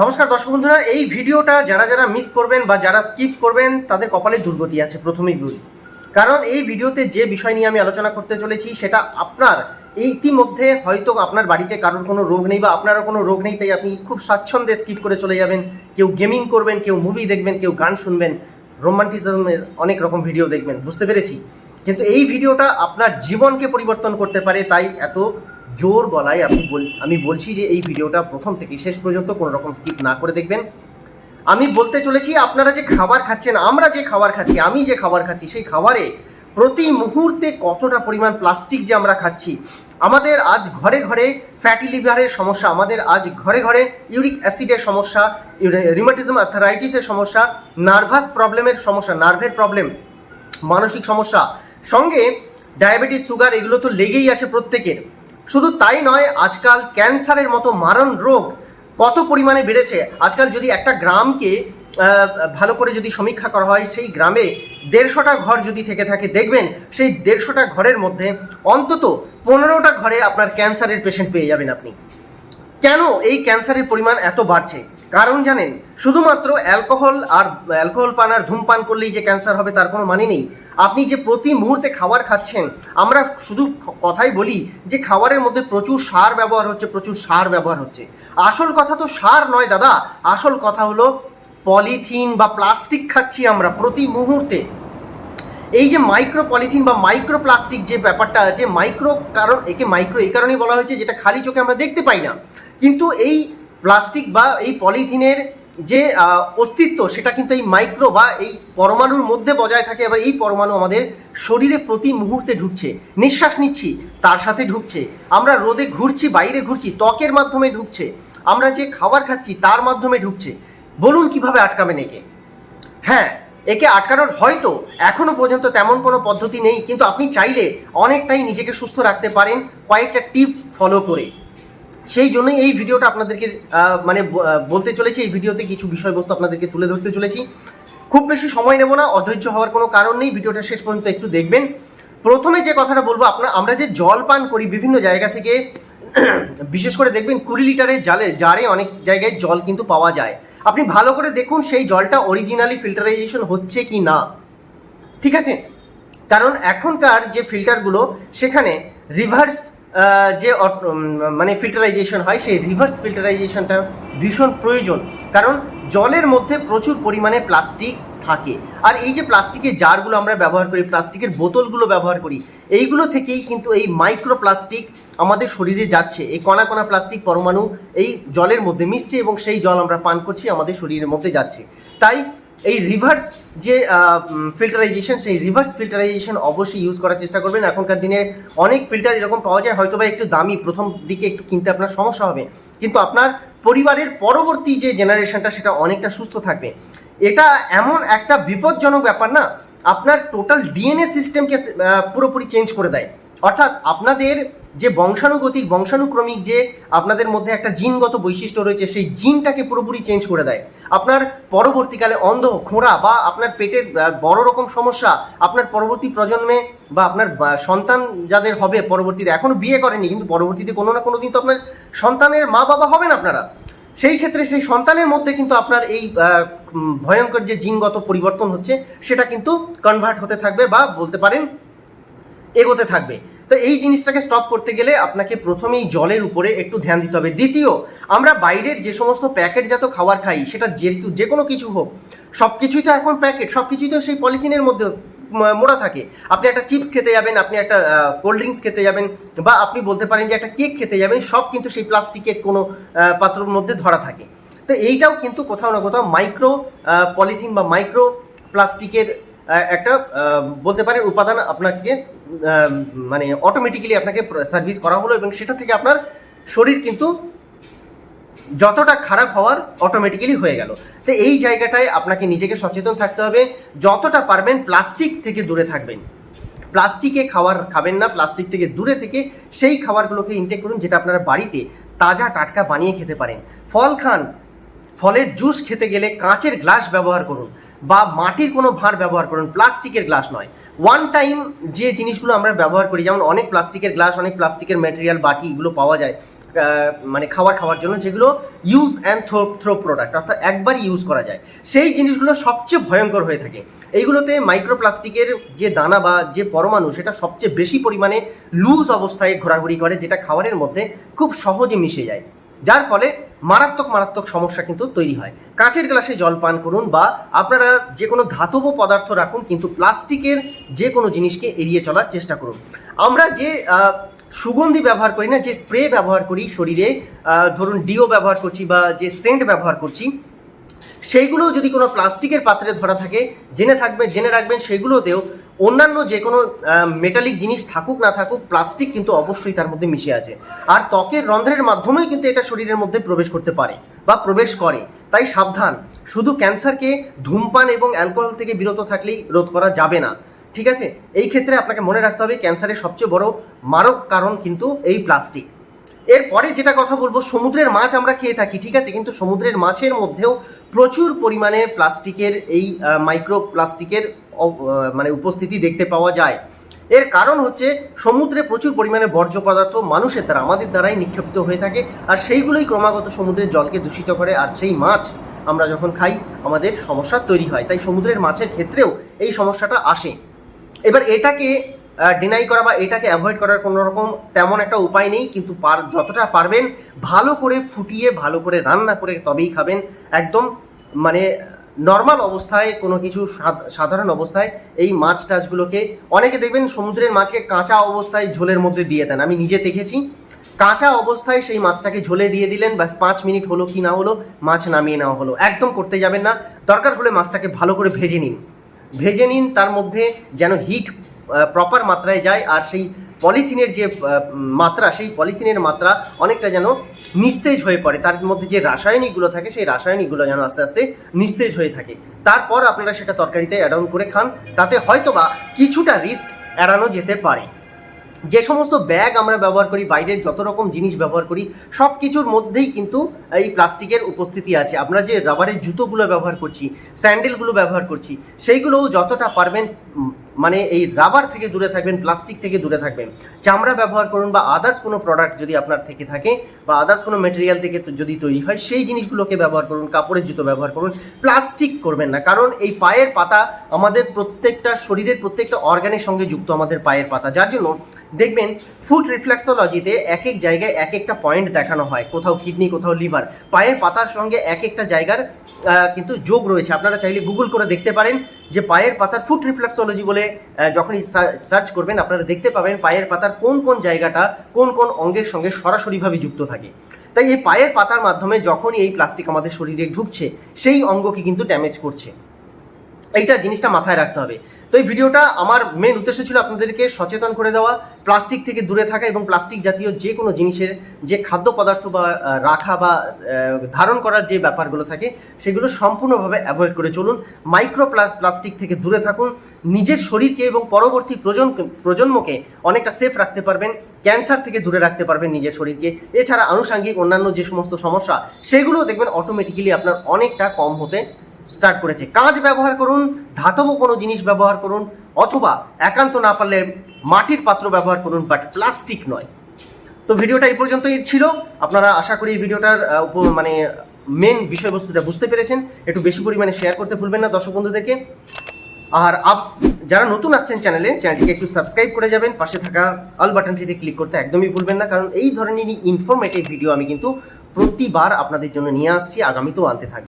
নমস্কার দর্শক বন্ধুরা, এই ভিডিওটা যারা যারা মিস করবেন বা যারা স্কিপ করবেন, তাদের কপালে দুর্গতি আছে, প্রথমেই বলি। কারণ এই ভিডিওতে যে বিষয় নিয়ে আমি আলোচনা করতে চলেছি, সেটা আপনার এই ইতিমধ্যে হয়তো আপনার বাড়িতে কারোর কোনো রোগ নেই বা আপনারও কোনো রোগ নেই, তাই আপনি খুব স্বাচ্ছন্দ্যে স্কিপ করে চলে যাবেন। কেউ গেমিং করবেন, কেউ মুভি দেখবেন, কেউ গান শুনবেন রোমান্টিজমের অনেক রকম ভিডিও দেখবেন, বুঝতে পেরেছি? কিন্তু এই ভিডিওটা আপনার জীবনকে পরিবর্তন করতে পারে, তাই এত জোর গলায় আপনি বল, আমি বলছি যে এই ভিডিওটা প্রথম থেকে শেষ পর্যন্ত কোনো রকম স্কিপ না করে দেখবেন। আমি বলতে চলেছি, আপনারা যে খাবার খাচ্ছেন, আমরা যে খাবার খাচ্ছি, আমি যে খাবার খাচ্ছি, সেই খাবারে প্রতি মুহূর্তে কতটা পরিমাণ প্লাস্টিক যে আমরা খাচ্ছি? আমাদের আজ ঘরে ঘরে ফ্যাটি লিভারের সমস্যা, আমাদের আজ ঘরে ঘরে ইউরিক অ্যাসিডের সমস্যা রিমাটিজম আর্থারাইটিসের সমস্যা নার্ভাস প্রবলেমের সমস্যা নার্ভের প্রবলেম মানসিক সমস্যা, সঙ্গে ডায়াবেটিস সুগার এগুলো তো লেগেই আছে প্রত্যেকের। শুধু তাই নয়, আজকাল ক্যান্সারের মতো মারণ রোগ কত পরিমাণে বেড়েছে? আজকাল যদি একটা গ্রামকে ভালো করে যদি সমীক্ষা করা হয়, সেই গ্রামে দেড়শোটা ঘর যদি থেকে থাকে, দেখবেন সেই দেড়শোটা ঘরের মধ্যে অন্তত পনেরোটা ঘরে আপনার ক্যান্সারের পেশেন্ট পেয়ে যাবেন আপনি। কেন এই ক্যান্সারের পরিমাণ এত বাড়ছে? কারণ জানেন, শুধুমাত্র অ্যালকোহল আর অ্যালকোহল পান আর ধূমপান করলেই যে ক্যান্সার হবে তার কোনো মানে নেই। আপনি যে প্রতি মুহূর্তে খাবার খাচ্ছেন, আমরা শুধু কথাই বলি যে খাবারের মধ্যে প্রচুর সার ব্যবহার হচ্ছে, প্রচুর সার ব্যবহার হচ্ছে। আসল কথা তো সার নয় দাদা, আসল কথা হলো পলিথিন বা প্লাস্টিক খাচ্ছি আমরা প্রতি মুহূর্তে। এই যে মাইক্রো পলিথিন বা মাইক্রো প্লাস্টিক যে ব্যাপারটা আছে, মাইক্রো কারণ, একে মাইক্রো এই কারণেই বলা হয়েছে, যেটা খালি চোখে আমরা দেখতে পাই না। কিন্তু এই প্লাস্টিক বা এই পলিথিনের যে অস্তিত্ব, সেটা কিন্তু এই মাইক্রো বা এই পরমাণুর মধ্যে বজায় থাকে। এবার এই পরমাণু আমাদের শরীরে প্রতি মুহূর্তে ঢুকছে। নিঃশ্বাস নিচ্ছি, তার সাথে ঢুকছে। আমরা রোদে ঘুরছি, বাইরে ঘুরছি, ত্বকের মাধ্যমে ঢুকছে। আমরা যে খাবার খাচ্ছি, তার মাধ্যমে ঢুকছে। বলুন কীভাবে আটকাবেন একে? হ্যাঁ একে আটকানোর হয়তো এখনও পর্যন্ত তেমন কোনো পদ্ধতি নেই, কিন্তু আপনি চাইলে অনেকটাই নিজেকে সুস্থ রাখতে পারেন। কয়েকটা টিপ ফলো করে। সেই জন্যই এই ভিডিওটা আপনাদেরকে মানে বলতে চলেছি, এই ভিডিওতে কিছু বিষয়বস্তু আপনাদেরকে তুলে ধরতে চলেছি। খুব বেশি সময় নেব না, অধৈর্য হওয়ার কোনো কারণ নেই, ভিডিওটা শেষ পর্যন্ত একটু দেখবেন। প্রথমে যে কথাটা বলব আপনার আমরা যে জল পান করি বিভিন্ন জায়গা থেকে, বিশেষ করে দেখবেন কুড়ি লিটারের জালে, জারে অনেক জায়গায় জল কিন্তু পাওয়া যায়। আপনি ভালো করে দেখুন সেই জলটা অরিজিনালি ফিল্টারাইজেশন হচ্ছে কি না। ঠিক আছে? কারণ এখনকার যে ফিল্টারগুলো সেখানে রিভার্স যে মানে ফিল্টারাইজেশন হয়, সেই রিভার্স ফিল্টারাইজেশনটা ভীষণ প্রয়োজন। কারণ জলের মধ্যে প্রচুর পরিমাণে প্লাস্টিক থাকে। আর এই যে প্লাস্টিকের জারগুলো আমরা ব্যবহার করি প্লাস্টিকের বোতলগুলো ব্যবহার করি, এইগুলো থেকেই কিন্তু এই মাইক্রো প্লাস্টিক আমাদের শরীরে যাচ্ছে। এই কণা কণা প্লাস্টিক পরমাণু এই জলের মধ্যে মিশছে এবং সেই জল আমরা পান করছি, আমাদের শরীরের মধ্যে যাচ্ছে। তাই এই রিভার্স যে ফিল্টারাইজেশন সেই রিভার্স ফিল্টারাইজেশন অবশ্যই ইউজ করার চেষ্টা করবেন। এখনকার দিনে অনেক ফিল্টার এরকম পাওয়া যায় হয়তো বা একটু দামি, প্রথম দিকে একটু কিনতে আপনার সমস্যা হবে। কিন্তু আপনার পরিবারের পরবর্তী যে জেনারেশনটা সেটা অনেকটা সুস্থ থাকবে। এটা এমন একটা বিপজ্জনক ব্যাপার না, আপনার টোটাল ডিএনএ সিস্টেমকে পুরোপুরি চেঞ্জ করে দেয়। অর্থাৎ আপনাদের যে বংশানুগতিক, বংশানুক্রমিক যে আপনাদের মধ্যে একটা জিনগত বৈশিষ্ট্য রয়েছে, সেই জিনটাকে পুরোপুরি চেঞ্জ করে দেয়। আপনার পরবর্তীকালে অন্ধ, খোঁড়া বা আপনার পেটের বড় রকম সমস্যা আপনার পরবর্তী প্রজন্মে বা আপনার সন্তান যাদের হবে পরবর্তীতে, এখনও বিয়ে করেনি কিন্তু পরবর্তীতে কোনো না কোনো দিন তো আপনার সন্তানের মা বাবা হবেন আপনারা। সেই ক্ষেত্রে সেই সন্তানের মধ্যে কিন্তু আপনার এই ভয়ঙ্কর যে জিনগত পরিবর্তন হচ্ছে, সেটা কিন্তু কনভার্ট হতে থাকবে বা বলতে পারেন, এগোতে থাকবে। তো এই জিনিসটাকে স্টপ করতে গেলে আপনাকে প্রথমেই জলের উপরে একটু ধ্যান দিতে হবে। দ্বিতীয়, আমরা বাইরের যে সমস্ত প্যাকেটজাত খাবার খাই, সেটা যে যে কোনো কিছু হোক সব কিছুই তো এখন প্যাকেট সব কিছুই তো সেই পলিথিনের মধ্যে মোড়া থাকে। আপনি একটা চিপস খেতে যাবেন, আপনি একটা কোল্ড ড্রিঙ্কস খেতে যাবেন, বা আপনি বলতে পারেন যে একটা কেক খেতে যাবেন, সব কিন্তু সেই প্লাস্টিকের কোনো পাত্রর মধ্যে ধরা থাকে। তো এইটাও কিন্তু কোথাও না কোথাও মাইক্রো পলিথিন বা মাইক্রো প্লাস্টিকের একটা বলতে পারেন উপাদান আপনাকে মানে অটোমেটিক্যালি আপনাকে সার্ভিস করা হলো এবং সেটা থেকে আপনার শরীর কিন্তু যতটা খারাপ হওয়ার অটোমেটিক্যালি হয়ে গেল। তো এই জায়গাটায় আপনাকে নিজেকে সচেতন থাকতে হবে, যতটা পারবেন প্লাস্টিক থেকে দূরে থাকবেন। প্লাস্টিকে খাবার খাবেন না প্লাস্টিক থেকে দূরে থেকে সেই খাবারগুলোকে ইনটেক করুন যেটা আপনারা বাড়িতে তাজা টাটকা বানিয়ে খেতে পারেন। ফল খান, ফলের জুস খেতে গেলে কাঁচের গ্লাস ব্যবহার করুন। বা মাটির কোনো ভাঁড় ব্যবহার করুন, প্লাস্টিকের গ্লাস নয়। ওয়ান টাইম যে জিনিসগুলো আমরা ব্যবহার করি, যেমন অনেক প্লাস্টিকের গ্লাস, অনেক প্লাস্টিকের ম্যাটেরিয়াল বাটি এগুলো পাওয়া যায় মানে খাবার খাওয়ার জন্য, যেগুলো use and throw throw product অর্থাৎ একবারই ইউজ করা যায়। সেই জিনিসগুলো সবচেয়ে ভয়ঙ্কর হয়ে থাকে। এইগুলোতে মাইক্রোপ্লাস্টিকের যে দানা বা যে পরমাণু, সেটা সবচেয়ে বেশি পরিমাণে লুজ অবস্থায় ঘোরাঘুরি করে, যেটা খাবারের মধ্যে খুব সহজে মিশে যায়। যার ফলে মারাত্মক মারাত্মক সমস্যা কিন্তু তৈরি হয়। কাঁচের গ্লাসে জল পান করুন বা আপনারা যে কোনো ধাতব পদার্থ রাখুন কিন্তু প্লাস্টিকের যে কোনো জিনিসকে এড়িয়ে চলার চেষ্টা করুন। আমরা যে সুগন্ধি ব্যবহার করি না, যে স্প্রে ব্যবহার করি শরীরে ধরুন ডিও ব্যবহার করছি বা যে সেন্ট ব্যবহার করছি সেইগুলো যদি কোনো প্লাস্টিকের পাত্রে ধরা থাকে, জেনে থাকবে জেনে রাখবেন, সেগুলোতেও অন্যান্য যে কোনো মেটালিক জিনিস থাকুক, না থাকুক প্লাস্টিক কিন্তু অবশ্যই তার মধ্যে মিশে আছে। আর ত্বকের রন্ধ্রের মাধ্যমেই কিন্তু এটা শরীরের মধ্যে প্রবেশ করতে পারে বা প্রবেশ করে। তাই সাবধান। শুধু ক্যান্সারকে ধূমপান এবং অ্যালকোহল থেকে বিরত থাকলেই রোধ করা যাবে না। ঠিক আছে? এই ক্ষেত্রে আপনাকে মনে রাখতে হবে, ক্যান্সারের সবচেয়ে বড় মারক কারণ কিন্তু এই প্লাস্টিক এরপরে যেটা কথা বলব, সমুদ্রের মাছ আমরা খেয়ে থাকি, ঠিক আছে? কিন্তু সমুদ্রের মাছের মধ্যেও প্রচুর পরিমাণে প্লাস্টিকের এই মাইক্রো প্লাস্টিকের মানে উপস্থিতি দেখতে পাওয়া যায়। এর কারণ হচ্ছে, সমুদ্রে প্রচুর পরিমাণে বর্জ্য পদার্থ মানুষের দ্বারা, আমাদের দ্বারাই নিক্ষেপিত হয়ে থাকে, আর সেইগুলোই ক্রমাগত সমুদ্রের জলকে দূষিত করে, আর সেই মাছ আমরা যখন খাই, আমাদের সমস্যা তৈরি হয়। তাই সমুদ্রের মাছের ক্ষেত্রেও এই সমস্যাটা আসে। এবার এটাকে ডিনাই করা বা এটাকে অ্যাভয়েড করার কোনো রকম তেমন একটা উপায় নেই, কিন্তু পার যতটা পারবেন ভালো করে ফুটিয়ে, ভালো করে রান্না করে তবেই খাবেন। একদম মানে নর্মাল অবস্থায় কোনো কিছু সাধারণ অবস্থায় এই মাছ টাছগুলোকে অনেকে দেখবেন সমুদ্রের মাছকে কাঁচা অবস্থায় ঝোলের মধ্যে দিয়ে দেন। আমি নিজে দেখেছি, কাঁচা অবস্থায় সেই মাছটাকে ঝোলে দিয়ে দিলেন, ব্যাস পাঁচ মিনিট হলো কি না হলো মাছ নামিয়ে নেওয়া হলো। একদম করতে যাবেন না। দরকার হলে মাছটাকে ভালো করে ভেজে নিন। ভেজে নিন, তার মধ্যে যেন হিট প্রপার মাত্রায় যায় আর সেই পলিথিনের যে মাত্রা, সেই পলিথিনের মাত্রা অনেকটা যেন নিস্তেজ হয়ে পড়ে। তার মধ্যে যে রাসায়নিকগুলো থাকে, সেই রাসায়নিকগুলো যেন আস্তে আস্তে নিস্তেজ হয়ে থাকে। তারপর আপনারা সেটা তরকারিতে অ্যাড অন করে খান। তাতে হয়তোবা কিছুটা রিস্ক এড়ানো যেতে পারে। যে সমস্ত ব্যাগ আমরা ব্যবহার করি, বাইরের যত রকম জিনিস ব্যবহার করি সব কিছুর মধ্যেই কিন্তু এই প্লাস্টিকের উপস্থিতি আছে। আমরা যে রাবারের জুতোগুলো ব্যবহার করছি স্যান্ডেলগুলো ব্যবহার করছি, সেইগুলোও যতটা পারবেন মানে এই রাবার থেকে দূরে থাকবেন প্লাস্টিক থেকে দূরে থাকবেন। চামড়া ব্যবহার করুন বা আদার্স কোনো প্রোডাক্ট যদি আপনার থেকে থাকে বা আদার্স কোনো মেটেরিয়াল থেকে যদি তৈরি হয়, সেই জিনিসগুলোকে ব্যবহার করুন, কাপড়ের জুতো ব্যবহার করুন। প্লাস্টিক করবেন না, কারণ এই পায়ের পাতা আমাদের প্রত্যেকটা শরীরের প্রত্যেকটা অর্গানের সঙ্গে যুক্ত আমাদের পায়ের পাতা। যার জন্য দেখবেন ফুড রিফ্লেক্সোলজিতে এক এক জায়গায় এক একটা পয়েন্ট দেখানো হয়, কোথাও কিডনি কোথাও লিভার পায়ের পাতার সঙ্গে এক একটা জায়গার কিন্তু যোগ রয়েছে। আপনারা চাইলে গুগল করে দেখতে পারেন যে পায়ের পাতার ফুড রিফ্লেক্সোলজি বলে যখনই সার্চ করবেন, আপনারা দেখতে পাবেন পায়ের পাতার কোন কোন জায়গাটা কোন কোন অঙ্গের সঙ্গে সরাসরিভাবে যুক্ত থাকে। তাই এই পায়ের পাতার মাধ্যমে যখনই এই প্লাস্টিক আমাদের শরীরে ঢুকছে, সেই অঙ্গকে কিন্তু ড্যামেজ করছে। এইটা জিনিসটা মাথায় রাখতে হবে। তো এই ভিডিওটা আমার মেন উদ্দেশ্য ছিল আপনাদেরকে সচেতন করে দেওয়া প্লাস্টিক থেকে দূরে থাকা এবং প্লাস্টিক জাতীয় যে কোনো জিনিসের যে খাদ্য পদার্থ বা রাখা বা ধারণ করার যে ব্যাপারগুলো থাকে, সেগুলো সম্পূর্ণভাবে অ্যাভয়েড করে চলুন। মাইক্রো প্লাস্টিক থেকে দূরে থাকুন। নিজের শরীরকে এবং পরবর্তী প্রজন্ম প্রজন্মকে অনেকটা সেফ রাখতে পারবেন। ক্যান্সার থেকে দূরে রাখতে পারবেন নিজের শরীরকে। এছাড়া আনুষাঙ্গিক অন্যান্য যে সমস্ত সমস্যা সেগুলো দেখবেন অটোমেটিক্যালি আপনার অনেকটা কম হতে স্টার্ট করেছে। কাঁচ ব্যবহার করুন, ধাতব কোনো জিনিস ব্যবহার করুন, অথবা একান্ত না পারলে মাটির পাত্র ব্যবহার করুন বাট প্লাস্টিক নয়। তো ভিডিওটা এই পর্যন্তই ছিল। আপনারা আশা করি এই ভিডিওটার মানে মেন বিষয়বস্তুটা বুঝতে পেরেছেন। একটু বেশি পরিমাণে শেয়ার করতে ভুলবেন না দর্শক বন্ধুদেরকে। আর আপ, যারা নতুন আসছেন চ্যানেলে চ্যানেলটিকে একটু সাবস্ক্রাইব করে যাবেন। পাশে থাকা অল বাটনটিতে ক্লিক করতে একদমই ভুলবেন না, কারণ এই ধরনেরই ইনফরমেটিভ ভিডিও আমি কিন্তু প্রতিবার আপনাদের জন্য নিয়ে আসছি। আগামীতেও আনতে থাকব।